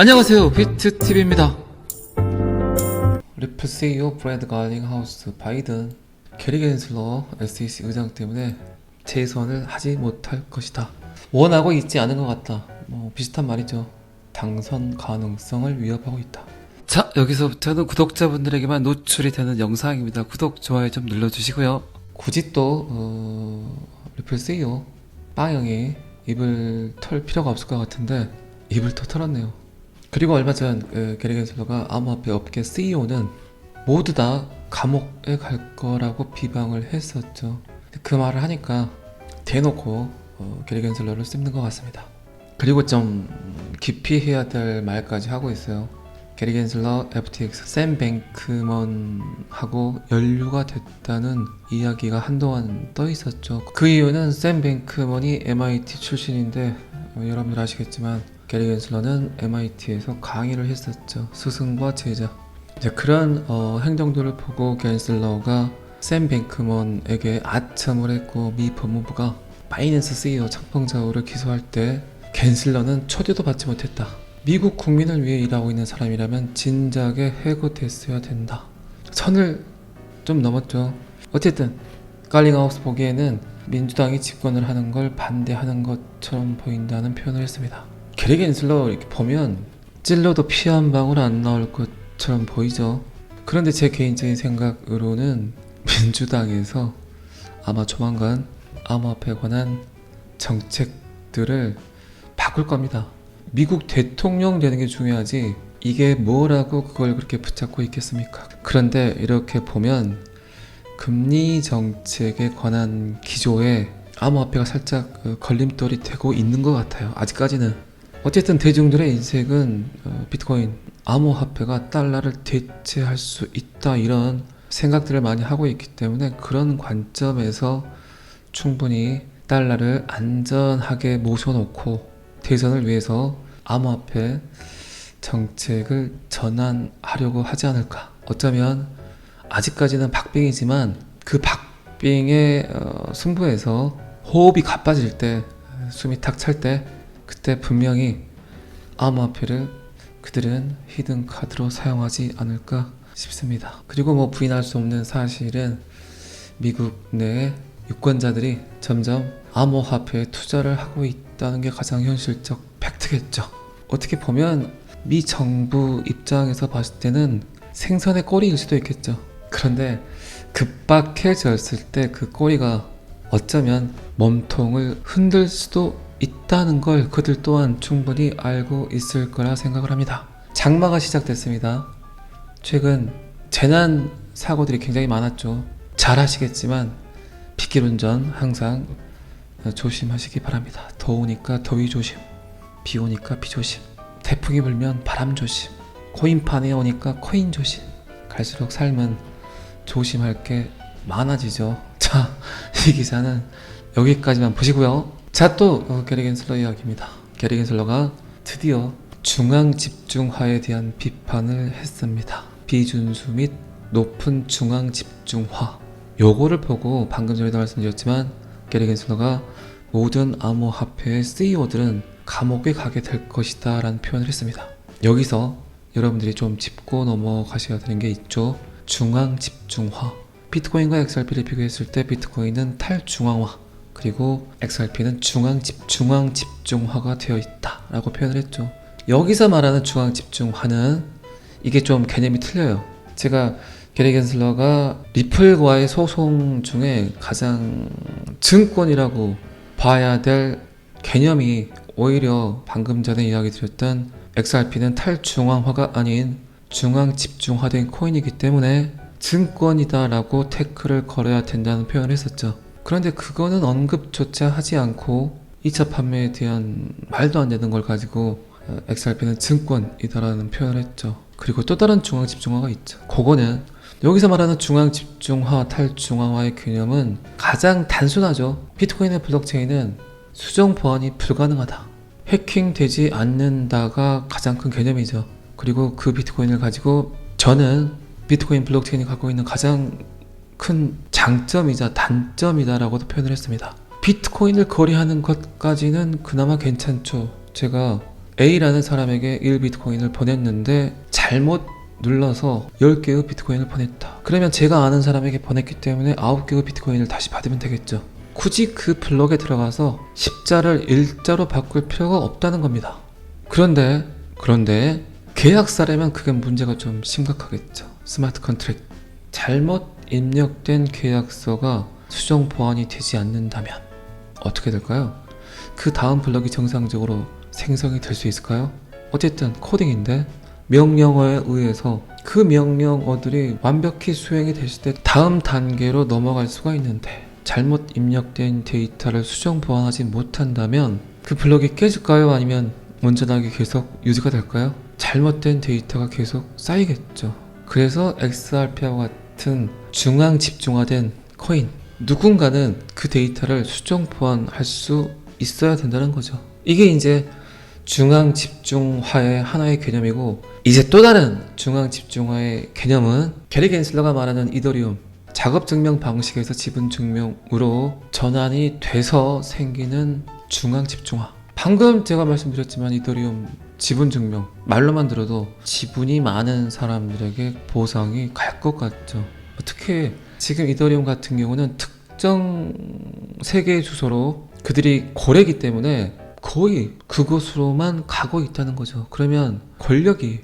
안녕하세요. 비트TV입니다. 리플 CEO 브랜드 가닝하우스 바이든 게리 겐슬러 SEC 의장 때문에 재선을 하지 못할 것이다. 원하고 있지 않은 것 같다. 뭐 비슷한 말이죠. 당선 가능성을 위협하고 있다. 자 여기서부터는 구독자분들에게만 노출이 되는 영상입니다. 구독 좋아요 좀 눌러주시고요. 굳이 또 어, 리플 CEO 빵형이 입을 털 필요가 없을 것 같은데 입을 또 털었네요 그리고 얼마 전 그, 게리 겐슬러가 암호화폐 업계 CEO는 모두 다 감옥에 갈 거라고 비방을 했었죠. 그 말을 하니까 대놓고 어, 게리 겐슬러를 씹는 것 같습니다. 그리고 좀 깊이 해야 될 말까지 하고 있어요. 게리 겐슬러, FTX, 샘 뱅크먼하고 연루가 됐다는 이야기가 한동안 떠 있었죠. 그 이유는 샘 뱅크먼이 MIT 출신인데 어, 여러분들 아시겠지만 게리 겐슬러는 MIT에서 강의를 했었죠. 스승과 제자. 이제 그런 어, 행동들을 보고 겐슬러가 샘 뱅크먼에게 아첨을 했고 미 법무부가 바이낸스 CEO 창펑자오를 기소할 때 겐슬러는 초대도 받지 못했다. 미국 국민을 위해 일하고 있는 사람이라면 진작에 해고됐어야 된다. 선을 좀 넘었죠. 어쨌든 깔링하우스 보기에는 민주당이 집권을 하는 걸 반대하는 것처럼 보인다는 표현을 했습니다. 게리 겐슬러 이렇게 보면 찔러도 피 한 방울 안 나올 것처럼 보이죠. 그런데 제 개인적인 생각으로는 민주당에서 아마 조만간 암호화폐에 관한 정책들을 바꿀 겁니다. 미국 대통령 되는 게 중요하지 이게 뭐라고 그걸 그렇게 붙잡고 있겠습니까? 그런데 이렇게 보면 금리 정책에 관한 기조에 암호화폐가 살짝 어, 걸림돌이 되고 있는 것 같아요. 아직까지는. 어쨌든 대중들의 인식은 어, 비트코인, 암호화폐가 달러를 대체할 수 있다 이런 생각들을 많이 하고 있기 때문에 그런 관점에서 충분히 달러를 안전하게 모셔놓고 대선을 위해서 암호화폐 정책을 전환하려고 하지 않을까. 어쩌면 아직까지는 박빙이지만 그 박빙의 어, 승부에서 호흡이 가빠질 때 숨이 탁 찰 때 그때 분명히 암호화폐를 그들은 히든 카드로 사용하지 않을까 싶습니다. 그리고 뭐 부인할 수 없는 사실은 미국 내 유권자들이 점점 암호화폐에 투자를 하고 있다는 게 가장 현실적 팩트겠죠. 어떻게 보면 미 정부 입장에서 봤을 때는 생선의 꼬리일 수도 있겠죠. 그런데 급박해졌을 때 그 꼬리가 어쩌면 몸통을 흔들 수도 있다는 걸 그들 또한 충분히 알고 있을 거라 생각을 합니다. 장마가 시작됐습니다. 최근 재난 사고들이 굉장히 많았죠. 잘 아시겠지만 빗길 운전 항상 조심하시기 바랍니다. 더우니까 더위 조심, 비 오니까 비 조심, 태풍이 불면 바람 조심, 코인판에 오니까 코인 조심. 갈수록 삶은 조심할 게 많아지죠. 자, 이 기사는 여기까지만 보시고요. 자, 또 어, 게리 겐슬러 이야기입니다. 게리 겐슬러가 드디어 중앙 집중화에 대한 비판을 했습니다. 비준수 및 높은 중앙 집중화. 요거를 보고 방금 전에도 말씀드렸지만 게리 겐슬러가 모든 암호화폐의 CEO들은 감옥에 가게 될 것이다 라는 표현을 했습니다. 여기서 여러분들이 좀 짚고 넘어가셔야 되는 게 있죠. 중앙 집중화. 비트코인과 XRP를 비교했을 때 비트코인은 탈중앙화 그리고 XRP는 중앙 집 중앙 집중화가 되어 있다 라고 표현을 했죠. 여기서 말하는 중앙 집중화는 이게 좀 개념이 틀려요. 제가 게리 겐슬러가 리플과의 소송 중에 가장 증권이라고 봐야 될 개념이 오히려 방금 전에 이야기 드렸던 XRP는 탈중앙화가 아닌 중앙 집중화된 코인이기 때문에 증권이다라고 태클을 걸어야 된다는 표현을 했었죠. 그런데 그거는 언급조차 하지 않고 2차 판매에 대한 말도 안 되는 걸 가지고 어, XRP는 증권이다라는 표현을 했죠. 그리고 또 다른 중앙 집중화가 있죠. 그거는 여기서 말하는 중앙 집중화, 탈중앙화의 개념은 가장 단순하죠. 비트코인의 블록체인은 수정 보안이 불가능하다. 해킹되지 않는다가 가장 큰 개념이죠. 그리고 그 비트코인을 가지고 저는 비트코인 블록체인이 갖고 있는 가장 큰 장점이자 단점이다라고도 표현을 했습니다. 비트코인을 거래하는 것까지는 그나마 괜찮죠. 제가 A라는 사람에게 1비트코인을 보냈는데 잘못 눌러서 10개의 비트코인을 보냈다. 그러면 제가 아는 사람에게 보냈기 때문에 9개의 비트코인을 다시 받으면 되겠죠. 굳이 그 블럭에 들어가서 십자를 일자로 바꿀 필요가 없다는 겁니다. 그런데 그런데 계약사라면 그게 문제가 좀 심각하겠죠. 스마트 컨트랙트 잘못 입력된 계약서가 수정 보완이 되지 않는다면 어떻게 될까요? 그 다음 블럭이 정상적으로 생성이 될 수 있을까요? 어쨌든 코딩인데 명령어에 의해서 그 명령어들이 완벽히 수행이 됐을 때 다음 단계로 넘어갈 수가 있는데 잘못 입력된 데이터를 수정 보완하지 못한다면 그 블럭이 깨질까요? 아니면 온전하게 계속 유지가 될까요? 잘못된 데이터가 계속 쌓이겠죠. 그래서 XRP와 같은 중앙 집중화된 코인 누군가는 그 데이터를 수정 보완할 수 있어야 된다는 거죠. 이게 이제 중앙 집중화의 하나의 개념이고 이제 또 다른 중앙 집중화의 개념은 게리 겐슬러가 말하는 이더리움 작업 증명 방식에서 지분 증명으로 전환이 돼서 생기는 중앙 집중화. 방금 제가 말씀드렸지만 이더리움 지분 증명 말로만 들어도 지분이 많은 사람들에게 보상이 갈 것 같죠. 어떻게 지금 이더리움 같은 경우는 특정 세계 주소로 그들이 고래기 때문에 거의 그곳으로만 가고 있다는 거죠. 그러면 권력이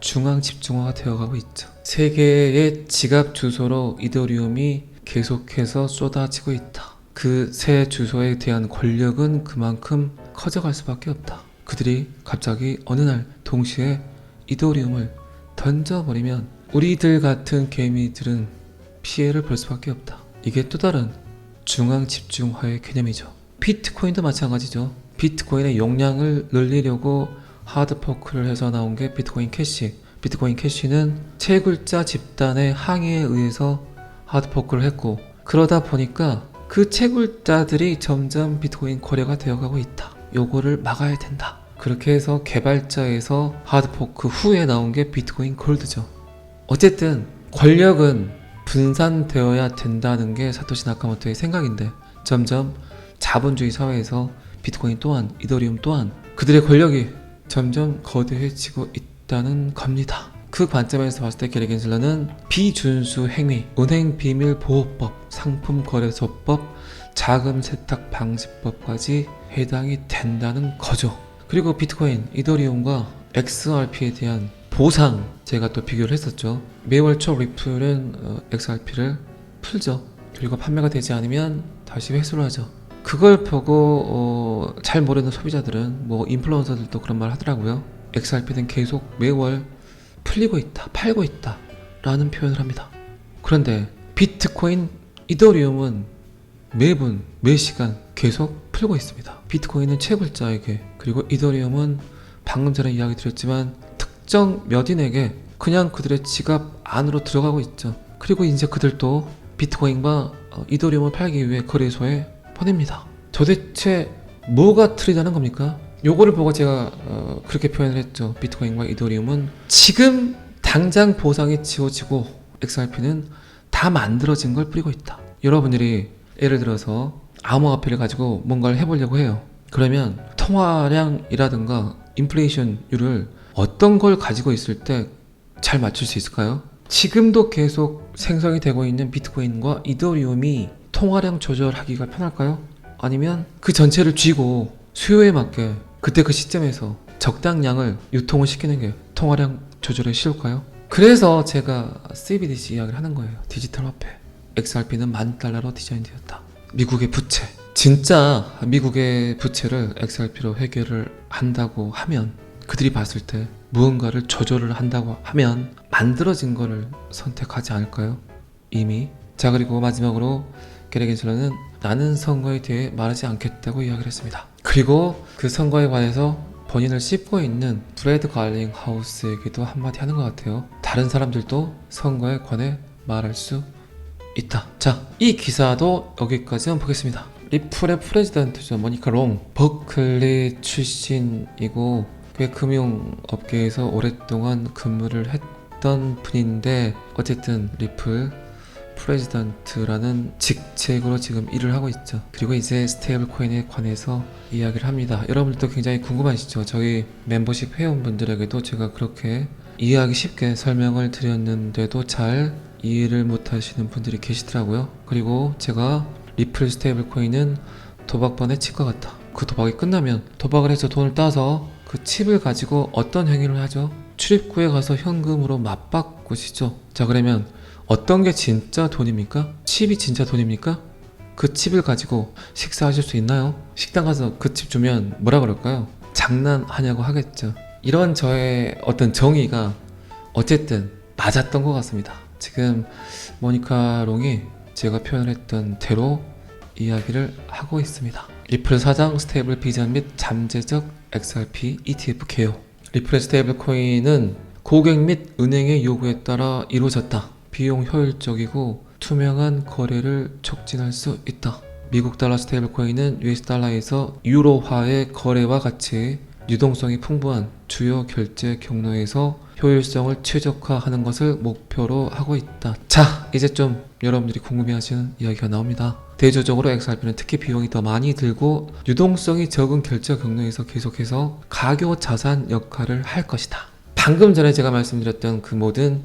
중앙 집중화가 되어가고 있죠. 세계의 지갑 주소로 이더리움이 계속해서 쏟아지고 있다. 그 새 주소에 대한 권력은 그만큼 커져갈 수밖에 없다. 그들이 갑자기 어느 날 동시에 이더리움을 던져버리면 우리들 같은 개미들은 피해를 볼 수밖에 없다. 이게 또 다른 중앙 집중화의 개념이죠. 비트코인도 마찬가지죠. 비트코인의 용량을 늘리려고 하드포크를 해서 나온 게 비트코인 캐시. 비트코인 캐시는 채굴자 집단의 항의에 의해서 하드포크를 했고 그러다 보니까 그 채굴자들이 점점 비트코인 거래가 되어가고 있다. 요거를 막아야 된다. 그렇게 해서 개발자에서 하드포크 후에 나온 게 비트코인 골드죠. 어쨌든 권력은 분산되어야 된다는 게 사토시 나카모토의 생각인데 점점 자본주의 사회에서 비트코인 또한 이더리움 또한 그들의 권력이 점점 거대해지고 있다는 겁니다. 그 관점에서 봤을 때 게리 겐슬러는 비준수 행위, 은행 비밀 보호법, 상품 거래소법, 자금 세탁 방지법까지 해당이 된다는 거죠. 그리고 비트코인, 이더리움과 XRP에 대한 보상 제가 또 비교를 했었죠. 매월 초 리플은 어, XRP를 풀죠. 그리고 판매가 되지 않으면 다시 회수를 하죠. 그걸 보고 어, 잘 모르는 소비자들은 뭐 인플루언서들도 그런 말 하더라고요. XRP는 계속 매월 풀리고 있다, 팔고 있다 라는 표현을 합니다. 그런데 비트코인, 이더리움은 매분, 매시간 계속 풀고 있습니다. 비트코인은 채굴자에게 그리고 이더리움은 방금 전에 이야기 드렸지만 특정 몇인에게 그냥 그들의 지갑 안으로 들어가고 있죠. 그리고 이제 그들도 비트코인과 어, 이더리움을 팔기 위해 거래소에 보냅니다. 도대체 뭐가 틀리다는 겁니까? 요거를 보고 제가 어, 그렇게 표현을 했죠. 비트코인과 이더리움은 지금 당장 보상이 지워지고 XRP는 다 만들어진 걸 뿌리고 있다. 여러분들이 예를 들어서 암호화폐를 가지고 뭔가를 해보려고 해요. 그러면 통화량이라든가 인플레이션율을 어떤 걸 가지고 있을 때 잘 맞출 수 있을까요? 지금도 계속 생성이 되고 있는 비트코인과 이더리움이 통화량 조절하기가 편할까요? 아니면 그 전체를 쥐고 수요에 맞게 그때 그 시점에서 적당량을 유통을 시키는 게 통화량 조절에 쉬울까요? 그래서 제가 CBDC 이야기를 하는 거예요. 디지털 화폐. XRP는 만 달러로 디자인되었다. 미국의 부채. 진짜 미국의 부채를 XRP로 해결을 한다고 하면 그들이 봤을 때 무언가를 조절을 한다고 하면 만들어진 거를 선택하지 않을까요? 이미. 자 그리고 마지막으로 게레겐슬러는 나는 선거에 대해 말하지 않겠다고 이야기를 했습니다. 그리고 그 선거에 관해서 본인을 씹고 있는 브레드 갈링 하우스에게도 한마디 하는 것 같아요. 다른 사람들도 선거에 관해 말할 수 있다. 자, 이 기사도 여기까지만 보겠습니다. 리플의 프레지던트죠. 모니카 롱. 버클리 출신이고 꽤 금융업계에서 오랫동안 근무를 했던 분인데 어쨌든 리플 프레지던트라는 직책으로 지금 일을 하고 있죠. 그리고 이제 스테이블 코인에 관해서 이야기를 합니다. 여러분들도 굉장히 궁금하시죠? 저희 멤버십 회원분들에게도 제가 그렇게 이해하기 쉽게 설명을 드렸는데도 잘 이해를 못 하시는 분들이 계시더라고요. 그리고 제가 리플 스테이블 코인은 도박번의 칩과 같다. 그 도박이 끝나면 도박을 해서 돈을 따서 그 칩을 가지고 어떤 행위를 하죠? 출입구에 가서 현금으로 맞바꾸시죠. 자, 그러면 어떤 게 진짜 돈입니까? 칩이 진짜 돈입니까? 그 칩을 가지고 식사하실 수 있나요? 식당 가서 그 칩 주면 뭐라 그럴까요? 장난하냐고 하겠죠. 이런 저의 어떤 정의가 어쨌든 맞았던 것 같습니다. 지금 모니카 롱이 제가 표현을 했던 대로 이야기를 하고 있습니다. 리플 사장 스테이블 비전 및 잠재적 XRP ETF 개요. 리플의 스테이블 코인은 고객 및 은행의 요구에 따라 이루어졌다. 비용 효율적이고 투명한 거래를 촉진할 수 있다. 미국 달러 스테이블 코인은 US 달러에서 유로화의 거래와 같이 유동성이 풍부한 주요 결제 경로에서 효율성을 최적화하는 것을 목표로 하고 있다. 자, 이제 좀 여러분들이 궁금해하시는 이야기가 나옵니다. 대조적으로 XRP는 특히 비용이 더 많이 들고 유동성이 적은 결제 경로에서 계속해서 가교 자산 역할을 할 것이다. 방금 전에 제가 말씀드렸던 그 모든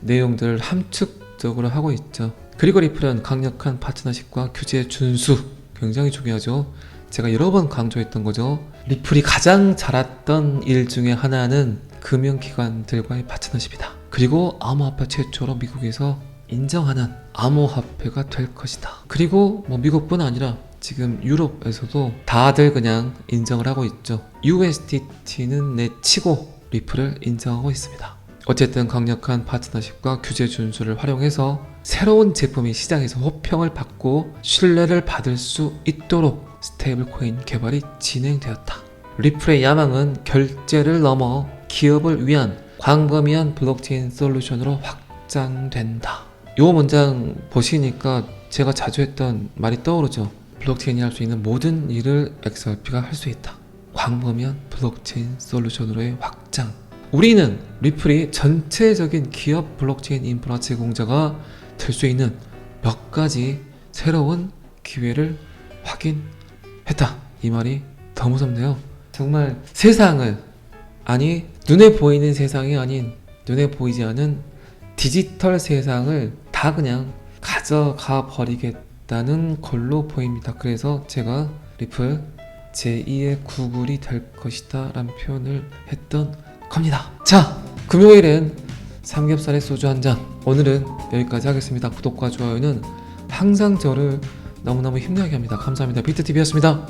내용들을 함축적으로 하고 있죠. 그리고 리플은 강력한 파트너십과 규제 준수 굉장히 중요하죠. 제가 여러 번 강조했던 거죠. 리플이 가장 잘했던 일 중에 하나는 금융기관들과의 파트너십이다. 그리고 암호화폐 최초로 미국에서 인정하는 암호화폐가 될 것이다. 그리고 뭐 미국뿐 아니라 지금 유럽에서도 다들 그냥 인정을 하고 있죠. USDT는 내치고 리플을 인정하고 있습니다. 어쨌든 강력한 파트너십과 규제 준수를 활용해서 새로운 제품이 시장에서 호평을 받고 신뢰를 받을 수 있도록 스테이블 코인 개발이 진행되었다. 리플의 야망은 결제를 넘어 기업을 위한 광범위한 블록체인 솔루션으로 확장된다. 이 문장 보시니까 제가 자주 했던 말이 떠오르죠. 블록체인이 할 수 있는 모든 일을 XRP가 할 수 있다. 광범위한 블록체인 솔루션으로의 확장. 우리는 리플이 전체적인 기업 블록체인 인프라 제공자가 될 수 있는 몇 가지 새로운 기회를 확인했다. 이 말이 더 무섭네요. 정말 세상을 아니 눈에 보이는 세상이 아닌 눈에 보이지 않은 디지털 세상을 다 그냥 가져가 버리겠다는 걸로 보입니다. 그래서 제가 리플 제2의 구글이 될 것이다 라는 표현을 했던 겁니다. 자, 금요일엔 삼겹살에 소주 한 잔. 오늘은 여기까지 하겠습니다. 구독과 좋아요는 항상 저를 너무너무 힘나게 합니다. 감사합니다. 비트TV였습니다.